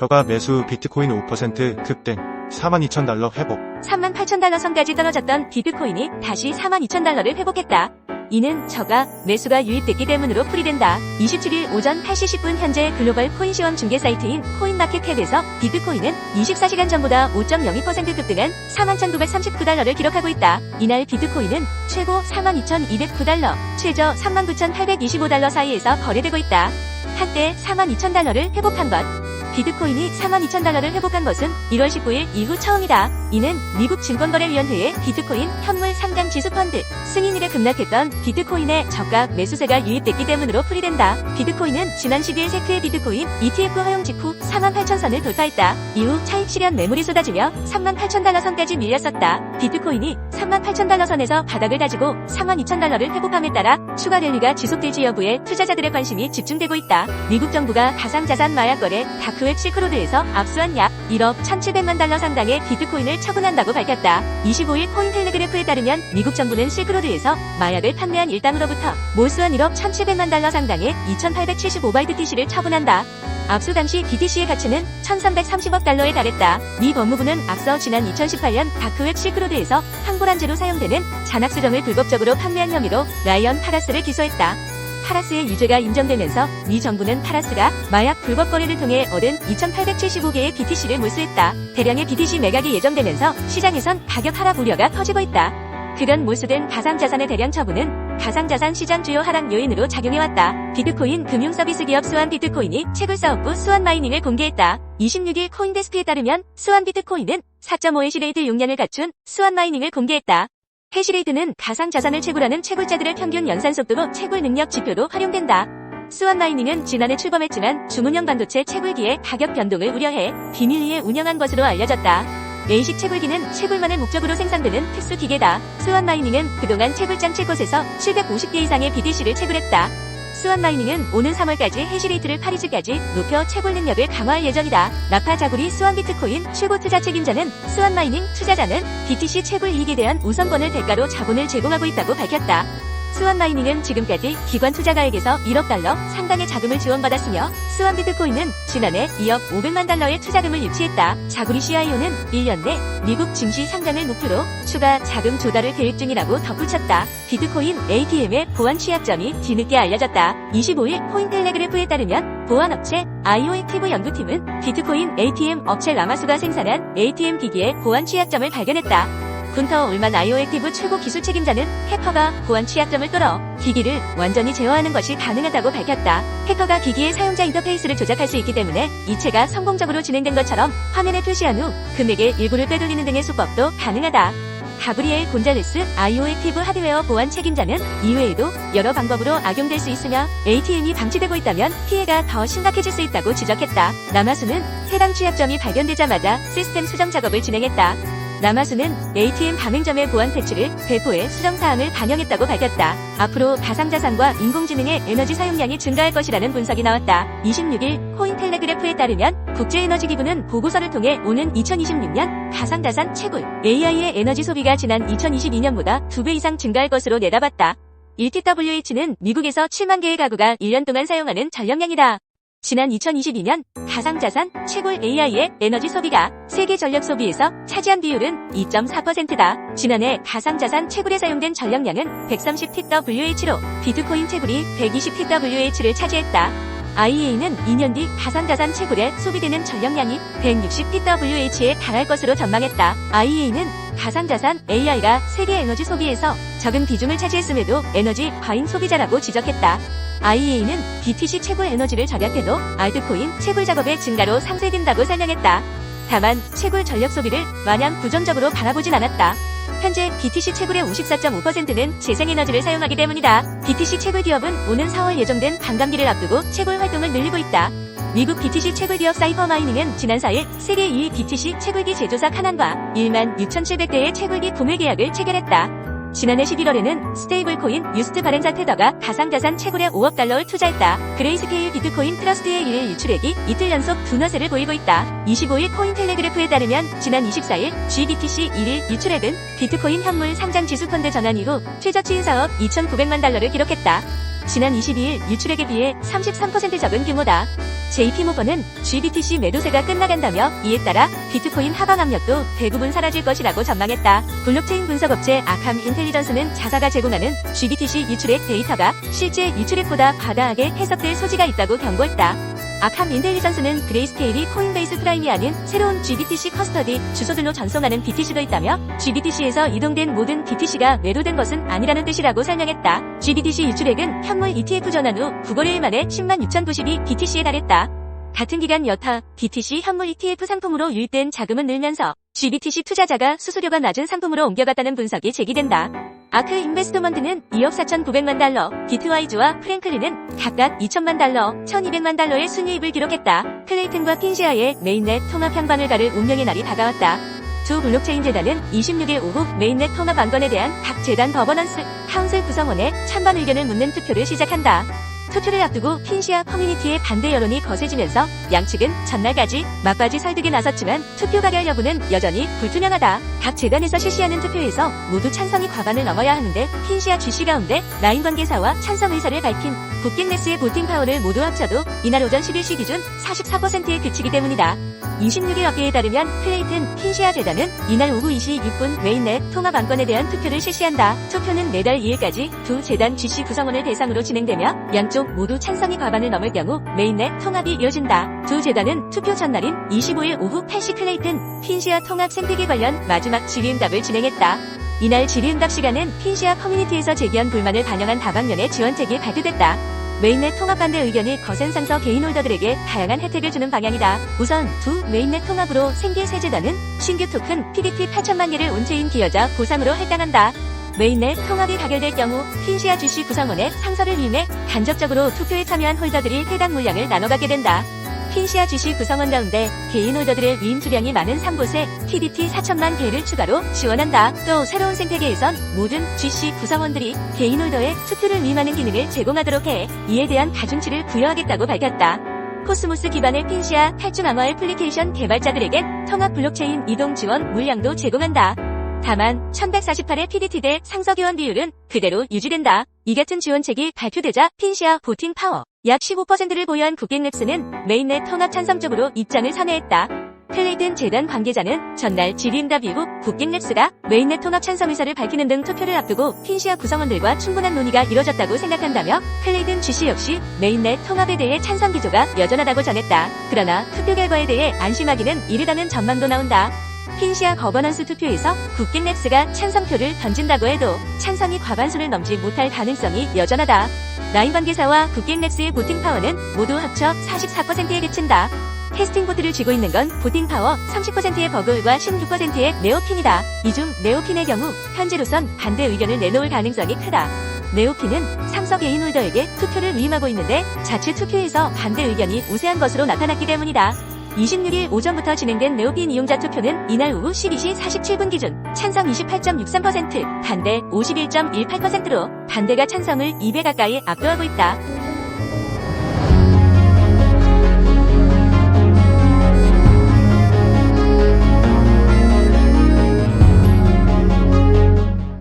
저가 매수 비트코인 5% 급등 42,000달러 회복 3만 8천 달러 선까지 떨어졌던 비트코인이 다시 4만 2천 달러를 회복했다. 이는 저가 매수가 유입됐기 때문으로 풀이된다. 27일 오전 8시 10분 현재 글로벌 코인 시황 중개 사이트인 코인마켓캡에서 비트코인은 24시간 전보다 5.02% 급등한 41,939달러를 기록하고 있다. 이날 비트코인은 최고 42,209달러, 최저 39,825달러 사이에서 거래되고 있다. 한때 42,000달러를 회복한 것. 비트코인이 42,000달러를 회복한 것은 1월 19일 이후 처음이다. 이는 미국 증권거래위원회의 비트코인 현물 상장 지수 펀드 승인일에 급락했던 비트코인의 저가 매수세가 유입됐기 때문으로 풀이된다. 비트코인은 지난 12일 세크의 비트코인 ETF 허용 직후 48,000선을 돌파했다. 이후 차익 실현 매물이 쏟아지며 38,000달러 선까지 밀렸었다. 비트코인이 38,000달러 선에서 바닥을 다지고 42,000달러를 회복함에 따라 추가 랠리가 지속될지 여부에 투자자들의 관심이 집중되고 있다. 미국 정부가 가상자산 마약 거래 다크웹 실크로드에서 압수한 약 1억 1,700만 달러 상당의 비트코인을 처분한다고 밝혔다. 25일 코인텔레그래프에 따르면 미국 정부는 실크로드에서 마약을 판매한 일당으로부터 몰수한 1억 1,700만 달러 상당의 2,875바이트 TC를 처분한다. 압수 당시 BTC의 가치는 1,330억 달러에 달했다. 미 법무부는 앞서 지난 2018년 다크웹 실크로드에서 황보란제로 사용되는 잔악 수정을 불법적으로 판매한 혐의로 라이언 파라스를 기소했다. 파라스의 유죄가 인정되면서 미 정부는 파라스가 마약 불법 거래를 통해 얻은 2,875개의 BTC를 몰수했다. 대량의 BTC 매각이 예정되면서 시장에선 가격 하락 우려가 커지고 있다. 그간 몰수된 가상자산의 대량 처분은 가상자산 시장 주요 하락 요인으로 작용해왔다. 비트코인 금융서비스 기업 수완 비트코인이 채굴 사업부 수완 마이닝을 공개했다. 26일 코인데스크에 따르면 수완 비트코인은 4.5 해시레이트 용량을 갖춘 수완 마이닝을 공개했다. 해시레이트는 가상자산을 채굴하는 채굴자들의 평균 연산 속도로 채굴 능력 지표로 활용된다. 수완 마이닝은 지난해 출범했지만 주문형 반도체 채굴기의 가격 변동을 우려해 비밀리에 운영한 것으로 알려졌다. A식 채굴기는 채굴만을 목적으로 생산되는 특수 기계다. 수완 마이닝은 그동안 채굴장 7곳에서 750개 이상의 BTC를 채굴했다. 수완 마이닝은 오는 3월까지 해시레이트를 파리즈까지 높여 채굴 능력을 강화할 예정이다. 나파 자구리 수완 비트코인 최고 투자 책임자는 수완 마이닝 투자자는 BTC 채굴 이익에 대한 우선권을 대가로 자본을 제공하고 있다고 밝혔다. 수완 마이닝은 지금까지 기관 투자가에게서 1억 달러 상당의 자금을 지원받았으며 수완 비트코인은 지난해 2억 500만 달러의 투자금을 유치했다. 자구리 CIO는 1년 내 미국 증시 상장을 목표로 추가 자금 조달을 계획 중이라고 덧붙였다. 비트코인 ATM의 보안 취약점이 뒤늦게 알려졌다. 25일 코인텔레그래프에 따르면 보안업체 IO액티브 연구팀은 비트코인 ATM 업체 라마수가 생산한 ATM 기기의 보안 취약점을 발견했다. 군터 올만 아이오액티브 최고 기술 책임자는 해커가 보안 취약점을 뚫어 기기를 완전히 제어하는 것이 가능하다고 밝혔다. 해커가 기기의 사용자 인터페이스를 조작할 수 있기 때문에 이체가 성공적으로 진행된 것처럼 화면에 표시한 후 금액의 일부를 빼돌리는 등의 수법도 가능하다. 가브리엘 곤잘레스 아이오액티브 하드웨어 보안 책임자는 이외에도 여러 방법으로 악용될 수 있으며 ATM이 방치되고 있다면 피해가 더 심각해질 수 있다고 지적했다. 남아수는 해당 취약점이 발견되자마자 시스템 수정 작업을 진행했다. 남아수는 ATM 가맹점의 보안 패치를 배포해 수정 사항을 반영했다고 밝혔다. 앞으로 가상자산과 인공지능의 에너지 사용량이 증가할 것이라는 분석이 나왔다. 26일 코인텔레그래프에 따르면 국제에너지기구는 보고서를 통해 오는 2026년 가상자산 채굴 AI의 에너지 소비가 지난 2022년보다 2배 이상 증가할 것으로 내다봤다. 1TWH는 미국에서 7만 개의 가구가 1년 동안 사용하는 전력량이다. 지난 2022년 가상자산 채굴 AI의 에너지 소비가 세계 전력 소비에서 차지한 비율은 2.4%다. 지난해 가상자산 채굴에 사용된 전력량은 130TWh로 비트코인 채굴이 120TWh를 차지했다. IEA는 2년 뒤 가상자산 채굴에 소비되는 전력량이 160TWh에 달할 것으로 전망했다. IEA는 가상자산 AI가 세계 에너지 소비에서 적은 비중을 차지했음에도 에너지 과잉 소비자라고 지적했다. IEA는 BTC 채굴 에너지를 절약해도 알트코인 채굴 작업의 증가로 상쇄된다고 설명했다. 다만 채굴 전력 소비를 마냥 부정적으로 바라보진 않았다. 현재 BTC 채굴의 54.5%는 재생에너지를 사용하기 때문이다. BTC 채굴 기업은 오는 4월 예정된 반감기를 앞두고 채굴 활동을 늘리고 있다. 미국 BTC 채굴 기업 사이퍼마이닝은 지난 4일 세계 2위 BTC 채굴기 제조사 카난과 1만 6,700대의 채굴기 구매 계약을 체결했다. 지난해 11월에는 스테이블 코인 유스트 바렌자 테더가 가상자산 채굴에 5억 달러를 투자했다. 그레이스케일 비트코인 트러스트의 일일 유출액이 이틀 연속 둔화세를 보이고 있다. 25일 코인텔레그래프에 따르면 지난 24일 GBTC 일일 유출액은 비트코인 현물 상장 지수 펀드 전환 이후 최저치인 사업 2,900만 달러를 기록했다. 지난 22일 유출액에 비해 33% 적은 규모다. JP모건은 GBTC 매도세가 끝나간다며 이에 따라 비트코인 하방 압력도 대부분 사라질 것이라고 전망했다. 블록체인 분석업체 아캄 인텔리전스는 자사가 제공하는 GBTC 유출액 데이터가 실제 유출액보다 과다하게 해석될 소지가 있다고 경고했다. 아캄 인텔리전스는 그레이스케일이 코인베이스 프라임이 아닌 새로운 GBTC 커스터디 주소들로 전송하는 BTC도 있다며 GBTC에서 이동된 모든 BTC가 매도된 것은 아니라는 뜻이라고 설명했다. GBTC 유출액은 현물 ETF 전환 후 9거래일 만에 10만 6,092 BTC에 달했다. 같은 기간 여타 BTC 현물 ETF 상품으로 유입된 자금은 늘면서 GBTC 투자자가 수수료가 낮은 상품으로 옮겨갔다는 분석이 제기된다. 아크 인베스트먼트는 2억 4,900만 달러, 비트와이즈와 프랭클린은 각각 2천만 달러, 1,200만 달러의 순이익을 기록했다. 클레이튼과 핀시아의 메인넷 통합 향방을 가를 운명의 날이 다가왔다. 두 블록체인 재단은 26일 오후 메인넷 통합 안건에 대한 각 재단 버버넌스 카운슬 구성원의 찬반 의견을 묻는 투표를 시작한다. 투표를 앞두고 핀시아 커뮤니티의 반대 여론이 거세지면서 양측은 전날까지 막바지 설득에 나섰지만 투표 가결 여부는 여전히 불투명하다. 각 재단에서 실시하는 투표에서 모두 찬성이 과반을 넘어야 하는데 핀시아 GC 가운데 라인 관계사와 찬성 의사를 밝힌 국객네스의 보팅 파워를 모두 합쳐도 이날 오전 11시 기준 44%에 그치기 때문이다. 26일 업계에 따르면 클레이튼 핀시아 재단은 이날 오후 2시 6분 메인넷 통합 안건에 대한 투표를 실시한다. 투표는 내달 2일까지 두 재단 GC 구성원을 대상으로 진행되며 양쪽 모두 찬성이 과반을 넘을 경우 메인넷 통합이 이어진다. 두 재단은 투표 전날인 25일 오후 8시 클레이튼 핀시아 통합 생태계 관련 마지막 질의응답을 진행했다. 이날 질의응답 시간은 핀시아 커뮤니티에서 제기한 불만을 반영한 다방면의 지원책이 발표됐다. 메인넷 통합 반대 의견을 거센 상서 개인 홀더들에게 다양한 혜택을 주는 방향이다. 우선 두 메인넷 통합으로 생길 새 재단은 신규 토큰 PDP 8천만 개를 온체인 기여자 보상으로 할당한다. 메인넷 통합이 가결될 경우 핀시아 GC 구성원의 상서를 위임해 간접적으로 투표에 참여한 홀더들이 해당 물량을 나눠가게 된다. 핀시아 GC 구성원 가운데 개인 홀더들의 위임 수량이 많은 3곳에 TDP 4천만 개를 추가로 지원한다. 또 새로운 생태계에선 모든 GC 구성원들이 개인 홀더에 투표를 위임하는 기능을 제공하도록 해 이에 대한 가중치를 부여하겠다고 밝혔다. 코스모스 기반의 핀시아 탈중 암호 애플리케이션 개발자들에겐 통합 블록체인 이동 지원 물량도 제공한다. 다만 1148의 PDT 대 상서 교환 비율은 그대로 유지된다. 이 같은 지원책이 발표되자 핀시아 보팅 파워 약 15%를 보유한 국객랩스는 메인넷 통합 찬성 쪽으로 입장을 선회했다. 클레이든 재단 관계자는 전날 질의응답 이후 국객랩스가 메인넷 통합 찬성 의사를 밝히는 등 투표를 앞두고 핀시아 구성원들과 충분한 논의가 이뤄졌다고 생각한다며 클레이든 GC 역시 메인넷 통합에 대해 찬성 기조가 여전하다고 전했다. 그러나 투표 결과에 대해 안심하기는 이르다는 전망도 나온다. 핀시아 거버넌스 투표에서 국객랩스가 찬성표를 던진다고 해도 찬성이 과반수를 넘지 못할 가능성이 여전하다. 라인 관계사와 국객랩스의 보팅 파워는 모두 합쳐 44%에 그친다. 테스팅 보트를 쥐고 있는 건 보팅 파워 30%의 버글과 16%의 네오핀이다. 이 중 네오핀의 경우 현재로선 반대 의견을 내놓을 가능성이 크다. 네오핀은 상서 개인 홀더에게 투표를 위임하고 있는데 자체 투표에서 반대 의견이 우세한 것으로 나타났기 때문이다. 26일 오전부터 진행된 네오핀 이용자 투표는 이날 오후 12시 47분 기준 찬성 28.63%, 반대 51.18%로 반대가 찬성을 2배 가까이 압도하고 있다.